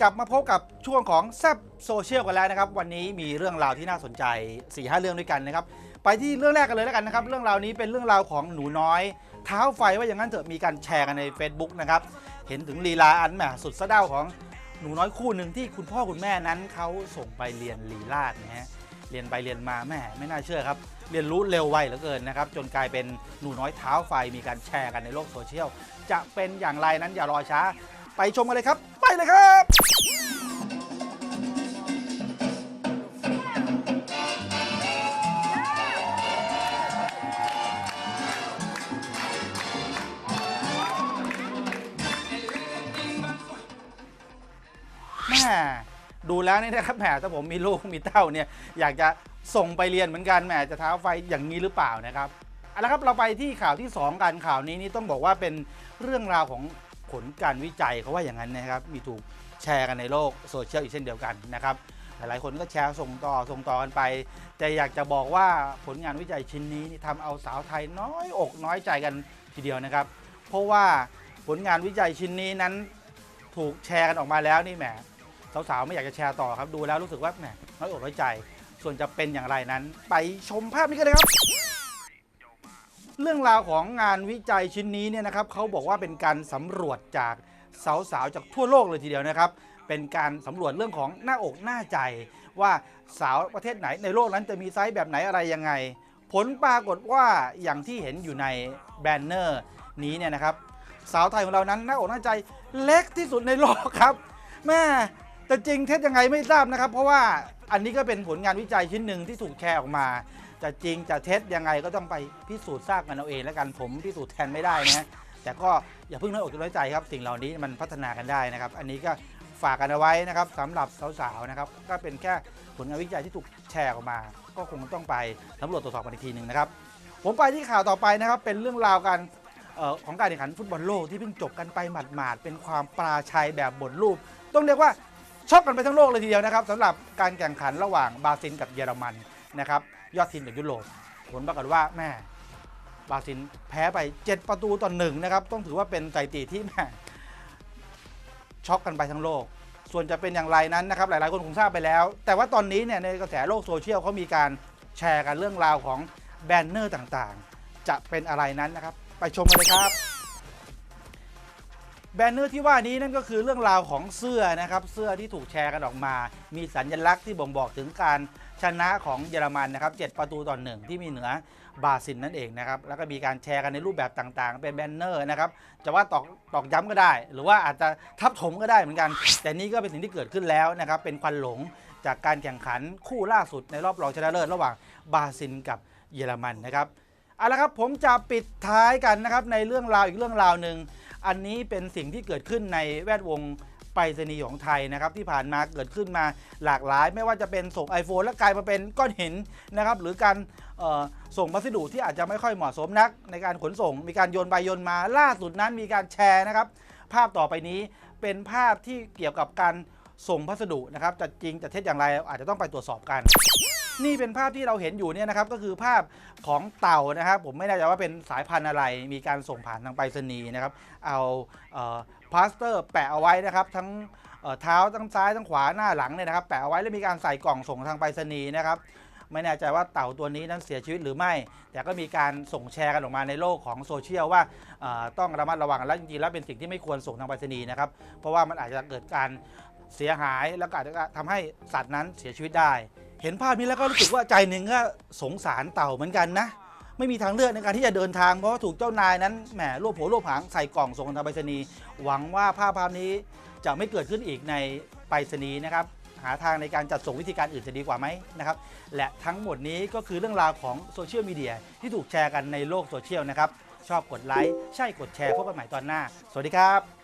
กลับมาพบกับช่วงของแซบโซเชียลกันแล้วนะครับ วันนี้มีเรื่องราวที่น่าสนใจ4ีหเรื่องด้วยกันนะครับ ไปที่เรื่องแรกกันเลยแล้วกันนะครับ เรื่องราวนี้เป็นเรื่องราวของหนูน้อย เท้าไฟว่าอย่างนั้นเถอะมีการแชร์กันใน Facebook นะครับ เห็นถึงลีลาอันแหมสุดสะเด้าของหนูน้อยคู่หนึ่งที่คุณพ่อคุณแม่นั้นเขาส่งไปเรียนลีลาดนะฮะเรียนไปเรียนมาแม่ไม่น่าเชื่อครับเรียนรู้เร็วไวเหลือเกินนะครับจนกลายเป็นหนูน้อยเท้าไฟมีการแชร์กันในโลกโซเชียลจะเป็นอย่างไรนั้นอย่ารอช้า ไปชมกันเลยครับ ไปเลยครับ แม่ดูแล้วนี่นะครับแหมถ้าผมมีลูกมีเต้าเนี่ยอยากจะส่งไปเรียนเหมือนกันแหมจะเท้าไฟอย่างนี้หรือเปล่านะครับเอาละครับเราไปที่ข่าวที่ 2 กันข่าวนี้นี่ต้องบอกว่าเป็นเรื่องราวของผลการวิจัยเขาว่าอย่างนั้นนะครับมีถูกแชร์กันในโลกโซเชียลอีกเช่นเดียวกันนะครับหลายๆคนก็แชร์ส่งต่อส่งต่อกันไป แต่อยากจะบอกว่าผลงานวิจัยชิ้นนี้นี่ทำเอาสาวไทยน้อยอกน้อยใจกันทีเดียวนะครับ เพราะว่าผลงานวิจัยชิ้นนี้นั้นถูกแชร์กันออกมาแล้วนี่แหม สาวๆไม่อยากจะแชร์ต่อครับ ดูแล้วรู้สึกว่าแหมน้อยอกน้อยใจ ส่วนจะเป็นอย่างไรนั้น ไปชมภาพนี้กันเลยครับ เรื่องราวของงานวิจัยชิ้นนี้เนี่ยนะครับเขาบอกว่าเป็นการสำรวจจากสาวๆจากทั่วโลกเลยทีเดียวนะครับ เป็นการสำรวจเรื่องของหน้าอกหน้าใจ ว่าสาวประเทศไหนในโลกนั้นจะมีไซส์แบบไหนอะไรยังไง ผลปรากฏว่าอย่างที่เห็นอยู่ในแบนเนอร์นี้เนี่ยนะครับสาวไทยของเรานั้นหน้าอกหน้าใจเล็กที่สุดในโลกครับ แม่ แต่จริงเท็จยังไงไม่ทราบนะครับ เพราะว่าอันนี้ก็เป็นผลงานวิจัยชิ้นหนึ่งที่ถูกแชร์ออกมาจะจริงจะเท็จยังไงก็ต้องไปพิสูจน์ทราบกันเอาเองแล้วกันผมพิสูจน์แทนไม่ได้นะแต่ก็อย่าเพิ่งน้อยอกน้อยใจครับ สิ่งเหล่านี้มันพัฒนากันได้นะครับ อันนี้ก็ฝากกันเอาไว้นะครับสำหรับสาวๆนะครับก็เป็นแค่ผลงานวิจัยที่ถูกแชร์ออกมา ก็คงต้องไปสำรวจตรวจสอบกันอีกทีหนึ่งนะครับ ผมไปที่ข่าวต่อไปนะครับ เป็นเรื่องราวกันของการแข่งขันฟุตบอลโลกที่เพิ่งจบกันไปหมาดๆเป็นความปราชัยแบบบทรูป ต้องเรียกว่า ช็อกกันไปทั้งโลกเลยทีเดียวนะครับสำหรับการแข่งขันระหว่างบราซิลกับเยอรมันนะครับยอดทีมจากยุโรปผลปรากฏว่าแม่บราซิลแพ้ไป 7 ประตูต่อหนึ่งนะครับต้องถือว่าเป็นสถิติที่แม่ช็อกกันไปทั้งโลก ส่วนจะเป็นอย่างไรนั้นนะครับหลายๆคนคงทราบไปแล้ว แต่ว่าตอนนี้เนี่ยในกระแสโลกโซเชียลเขามีการแชร์กันเรื่องราวของแบนเนอร์ต่างๆ จะเป็นอะไรนั้นนะครับ ไปชมกันเลยครับ แบนเนอร์ที่ว่านี้นั่นก็คือเรื่องราวของเสื้อนะครับเสื้อที่ถูกแชร์กันออกมา มีสัญลักษณ์ที่บ่งบอกถึงการชนะของเยอรมันนะครับ7ประตูต่อหนึ่งที่มีเหนือบาซิลนั่นเองนะครับแล้วก็มีการแชร์กันในรูปแบบต่างๆ เป็นแบนเนอร์นะครับจะว่าตอกตอกย้ำก็ได้ หรือว่าอาจจะทับถมก็ได้เหมือนกัน แต่นี่ก็เป็นสิ่งที่เกิดขึ้นแล้วนะครับเป็นควันหลงจากการแข่งขันคู่ล่าสุดในรอบรองชนะเลิศระหว่างบาซิลกับเยอรมันนะครับเอาละครับผมจะปิดท้ายกันนะครับในเรื่องราวอีกเรื่องราวหนึ่ง อันนี้เป็นสิ่งที่เกิดขึ้นในแวดวงไปรษณีย์ของไทยนะครับที่ผ่านมาเกิดขึ้นมาหลากหลาย ไม่ว่าจะเป็นส่ง iPhone แล้วกลายมาเป็นก้อนหินนะครับหรือการส่งพัสดุที่อาจจะไม่ค่อยเหมาะสมนัก ในการขนส่ง มีการโยนไปโยนมาล่าสุดนั้นมีการแชร์นะครับ ภาพต่อไปนี้เป็นภาพที่เกี่ยวกับการส่งพัสดุนะครับจะจริงจะเท็จอย่างไรอาจจะต้องไปตรวจสอบกัน นี่เป็นภาพที่เราเห็นอยู่เนี่ยนะครับก็คือภาพของเต่านะครับ ผมไม่แน่ใจว่าเป็นสายพันธุ์อะไร มีการส่งผ่านทางไปรษณีย์นะครับ เอาเออพลาสเตอร์แปะเอาไว้นะครับ ทั้งเท้าทั้งซ้ายทั้งขวาหน้าหลังเนี่ยนะครับ แปะเอาไว้แล้วมีการใส่กล่องส่งทางไปรษณีย์นะครับไม่แน่ใจว่าเต่าตัวนี้นั้นเสียชีวิตหรือไม่ แต่ก็มีการส่งแชร์กันออกมาในโลกของโซเชียลว่าต้องระมัดระวังและจริงๆแล้วเป็นสิ่งที่ไม่ควรส่งทางไปรษณีย์นะครับ เพราะว่ามันอาจจะเกิดการเสียหายแล้วก็อาจจะทำให้สัตว์นั้นเสียชีวิตได้ เห็นภาพนี้แล้วก็รู้สึกว่าใจหนึ่งก็สงสารเต่าเหมือนกันนะ ไม่มีทางเลือกในการที่จะเดินทางเพราะว่าถูกเจ้านายนั้นแหมรวบหัวรวบหางใส่กล่องส่งทางไปรษณีย์หวังว่าภาพภาพนี้จะไม่เกิดขึ้นอีกในไปรษณีย์นะครับหาทางในการจัดส่งวิธีการอื่นจะดีกว่าไหมนะครับ และทั้งหมดนี้ก็คือเรื่องราวของโซเชียลมีเดียที่ถูกแชร์กันในโลกโซเชียลนะครับ ชอบกดไลค์ใช่กดแชร์พบกันใหม่ตอนหน้า สวัสดีครับ